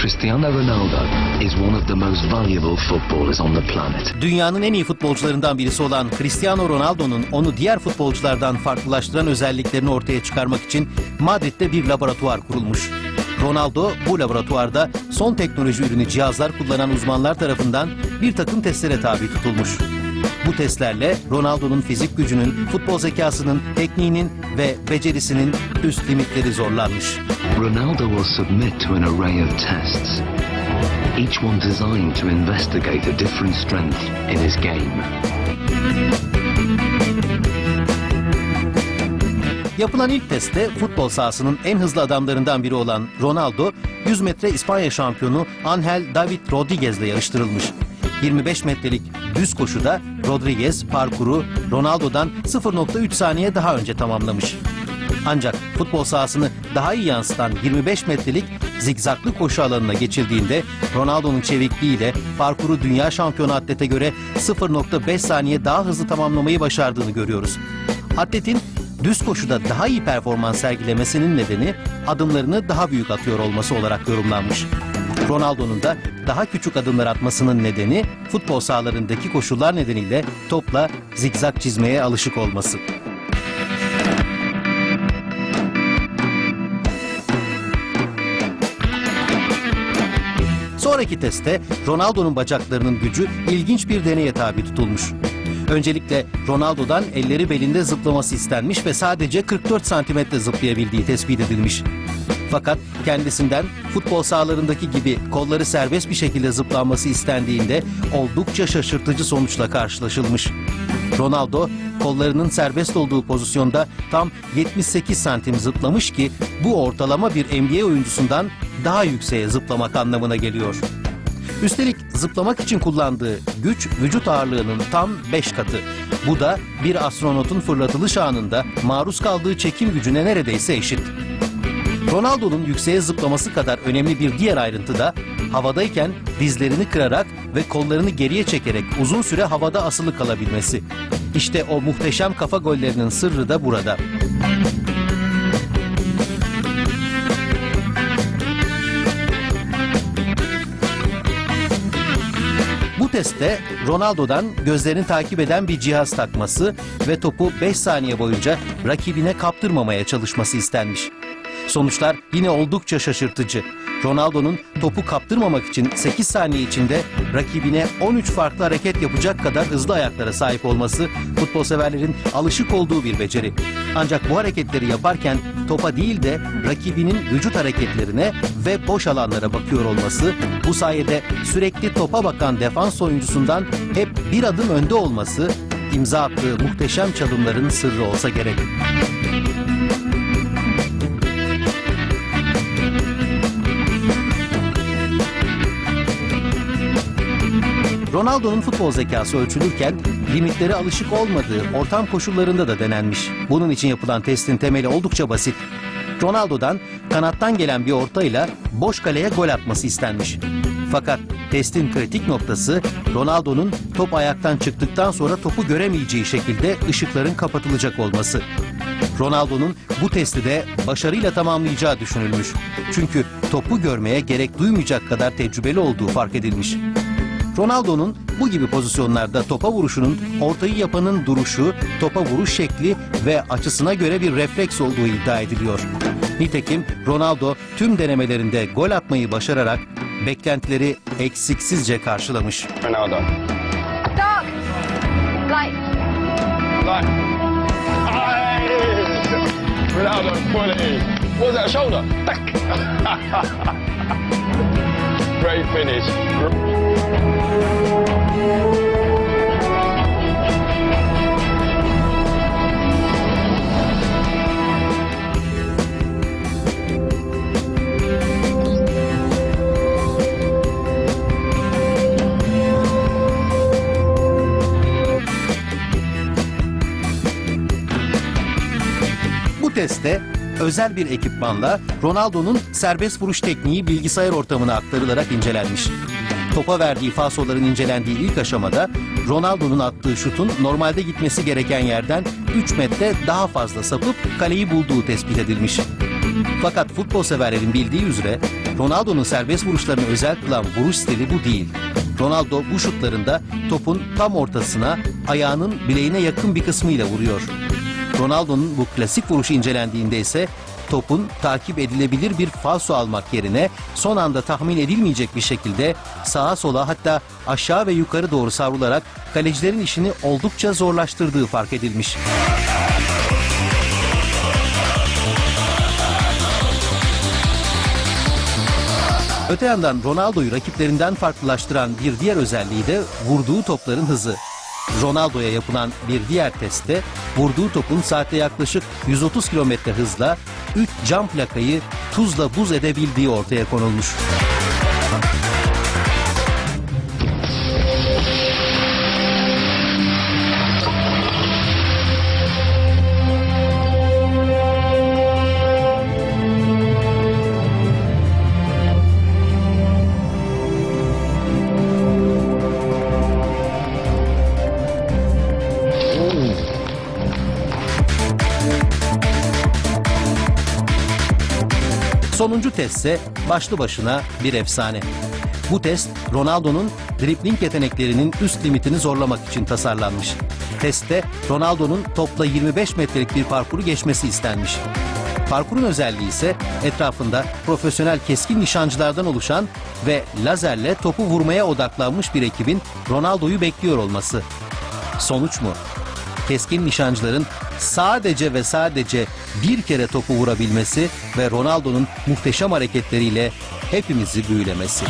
Cristiano Ronaldo is one of the most valuable footballers on the planet. Dünyanın en iyi futbolcularından birisi olan Cristiano Ronaldo'nun onu diğer futbolculardan farklılaştıran özelliklerini ortaya çıkarmak için Madrid'de bir laboratuvar kurulmuş. Ronaldo bu laboratuvarda son teknoloji ürünü cihazlar kullanan uzmanlar tarafından bir takım testlere tabi tutulmuş. Bu testlerle Ronaldo'nun fizik gücünün, futbol zekasının, tekniğinin ve becerisinin üst limitleri zorlanmış. Ronaldo will submit to an array of tests, each one designed to investigate a different strength in his game. Yapılan ilk testte futbol sahasının en hızlı adamlarından biri olan Ronaldo, 100 metre İspanya şampiyonu Angel David Rodriguez ile yarıştırılmış. 25 metrelik düz koşuda Rodriguez parkuru Ronaldo'dan 0.3 saniye daha önce tamamlamış. Ancak futbol sahasını daha iyi yansıtan 25 metrelik zigzaklı koşu alanına geçildiğinde Ronaldo'nun çevikliğiyle parkuru dünya şampiyonu atlete göre 0.5 saniye daha hızlı tamamlamayı başardığını görüyoruz. Atletin düz koşuda daha iyi performans sergilemesinin nedeni adımlarını daha büyük atıyor olması olarak yorumlanmış. Ronaldo'nun da daha küçük adımlar atmasının nedeni futbol sahalarındaki koşullar nedeniyle topla zigzag çizmeye alışık olması. Sonraki testte Ronaldo'nun bacaklarının gücü ilginç bir deneye tabi tutulmuş. Öncelikle Ronaldo'dan elleri belinde zıplaması istenmiş ve sadece 44 santimetre zıplayabildiği tespit edilmiş. Fakat kendisinden futbol sahalarındaki gibi kolları serbest bir şekilde zıplanması istendiğinde oldukça şaşırtıcı sonuçla karşılaşılmış. Ronaldo kollarının serbest olduğu pozisyonda tam 78 santim zıplamış ki bu ortalama bir NBA oyuncusundan daha yükseğe zıplamak anlamına geliyor. Üstelik zıplamak için kullandığı güç vücut ağırlığının tam 5 katı. Bu da bir astronotun fırlatılış anında maruz kaldığı çekim gücüne neredeyse eşit. Ronaldo'nun yükseğe zıplaması kadar önemli bir diğer ayrıntı da havadayken dizlerini kırarak ve kollarını geriye çekerek uzun süre havada asılı kalabilmesi. İşte o muhteşem kafa gollerinin sırrı da burada. Testte Ronaldo'dan gözlerini takip eden bir cihaz takması ve topu 5 saniye boyunca rakibine kaptırmamaya çalışması istenmiş. Sonuçlar yine oldukça şaşırtıcı. Ronaldo'nun topu kaptırmamak için 8 saniye içinde rakibine 13 farklı hareket yapacak kadar hızlı ayaklara sahip olması futbol severlerin alışık olduğu bir beceri. Ancak bu hareketleri yaparken topa değil de rakibinin vücut hareketlerine ve boş alanlara bakıyor olması bu sayede sürekli topa bakan defans oyuncusundan hep bir adım önde olması imza attığı muhteşem çalımların sırrı olsa gerek. Ronaldo'nun futbol zekası ölçülürken limitleri alışık olmadığı ortam koşullarında da denenmiş. Bunun için yapılan testin temeli oldukça basit. Ronaldo'dan kanattan gelen bir ortayla boş kaleye gol atması istenmiş. Fakat testin kritik noktası Ronaldo'nun top ayaktan çıktıktan sonra topu göremeyeceği şekilde ışıkların kapatılacak olması. Ronaldo'nun bu testi de başarıyla tamamlayacağı düşünülmüş. Çünkü topu görmeye gerek duymayacak kadar tecrübeli olduğu fark edilmiş. Ronaldo'nun bu gibi pozisyonlarda topa vuruşunun ortayı yapanın duruşu, topa vuruş şekli ve açısına göre bir refleks olduğu iddia ediliyor. Nitekim Ronaldo tüm denemelerinde gol atmayı başararak beklentileri eksiksizce karşılamış. Ronaldo. Dark. Light. Like. Aye. Ronaldo. What was that shoulder? Tack. Great finish. Bu özel bir ekipmanla Ronaldo'nun serbest vuruş tekniği bilgisayar ortamına aktarılarak incelenmiş. Topa verdiği falsoların incelendiği ilk aşamada Ronaldo'nun attığı şutun normalde gitmesi gereken yerden 3 metre daha fazla sapıp kaleyi bulduğu tespit edilmiş. Fakat futbol severlerin bildiği üzere Ronaldo'nun serbest vuruşlarını özel kılan vuruş stili bu değil. Ronaldo bu şutlarında topun tam ortasına ayağının bileğine yakın bir kısmıyla vuruyor. Ronaldo'nun bu klasik vuruşu incelendiğinde ise topun takip edilebilir bir falso almak yerine son anda tahmin edilmeyecek bir şekilde sağa sola hatta aşağı ve yukarı doğru savrularak kalecilerin işini oldukça zorlaştırdığı fark edilmiş. Öte yandan Ronaldo'yu rakiplerinden farklılaştıran bir diğer özelliği de vurduğu topların hızı. Ronaldo'ya yapılan bir diğer testte vurduğu topun saatte yaklaşık 130 kilometre hızla 3 cam plakayı tuzla buz edebildiği ortaya konulmuş. Sonuncu test ise başlı başına bir efsane. Bu test Ronaldo'nun dribling yeteneklerinin üst limitini zorlamak için tasarlanmış. Testte Ronaldo'nun topla 25 metrelik bir parkuru geçmesi istenmiş. Parkurun özelliği ise etrafında profesyonel keskin nişancılardan oluşan ve lazerle topu vurmaya odaklanmış bir ekibin Ronaldo'yu bekliyor olması. Sonuç mu? keskin nişancıların sadece ve sadece bir kere topu vurabilmesi ve Ronaldo'nun muhteşem hareketleriyle hepimizi büyülemesi.